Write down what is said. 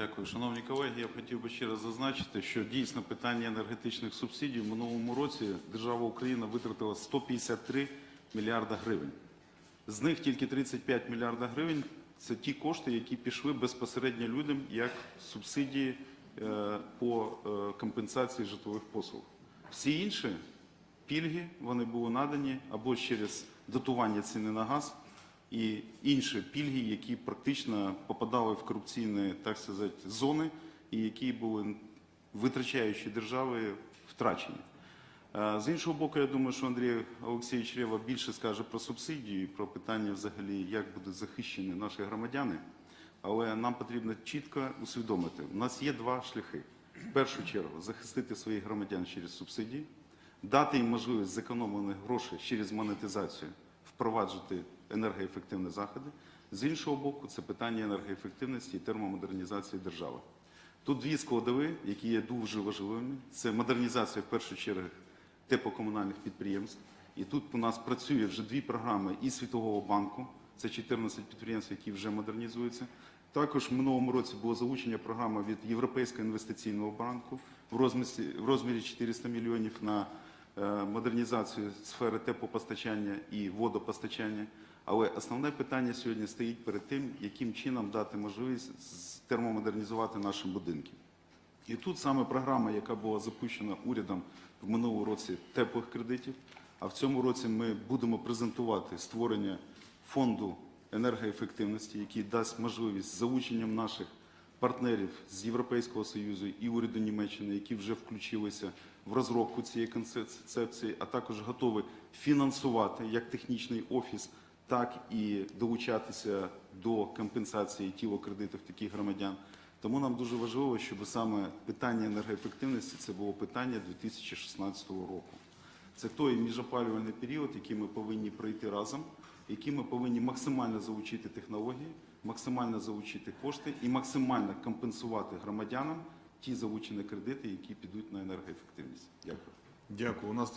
Дякую. Шановні колеги, я хотів би ще раз зазначити, що дійсно питання енергетичних субсидій в минулому році держава Україна витратила 153 мільярда гривень. З них тільки 35 мільярда гривень це ті кошти, які пішли безпосередньо людям як субсидії е, по е, компенсації житлових послуг. Всі інші пільги вони були надані або через дотування ціни на газ і інші пільги, які практично попадали в корупційні, так сказати, зони, і які були витрачаючі держави втрачені. Е, З іншого боку, я думаю, що Андрій Олексійович Рева більше скаже про субсидії, про питання взагалі, як будуть захищені наші громадяни. Але нам потрібно чітко усвідомити, у нас є два шляхи. В першу чергу захистити своїх громадян через субсидії, дати їм можливість зекономлених грошей через монетизацію впроваджувати енергоефективні заходи. З іншого боку, це питання енергоефективності і термомодернізації держави. Тут дві складові, які є дуже важливими. Це модернізація в першу чергу теплокомунальних підприємств. І тут у нас працює вже дві програми і Світового банку. Це 14 підприємств, які вже модернізуються. Також в минулому році було залучення програми від Європейського інвестиційного банку в розмірі, в розмірі 400 мільйонів на модернізацію сфери теплопостачання і водопостачання. Але основне питання сьогодні стоїть перед тим, яким чином дати можливість термомодернізувати наші будинки. І тут саме програма, яка була запущена урядом в минулому році теплих кредитів. А в цьому році ми будемо презентувати створення фонду енергоефективності, який дасть можливість залученням наших партнерів з Європейського Союзу і уряду Німеччини, які вже включилися в розробку цієї концепції, а також готові фінансувати як технічний офіс, так і долучатися до компенсації тілокредитів таких громадян. Тому нам дуже важливо, щоб саме питання енергоефективності це було питання 2016 року. Це той міжопалювальний період, який ми повинні пройти разом, який ми повинні максимально залучити технології, максимально залучити кошти і максимально компенсувати громадянам ті залучені кредити, які підуть на енергоефективність. Дякую. Дякую. У нас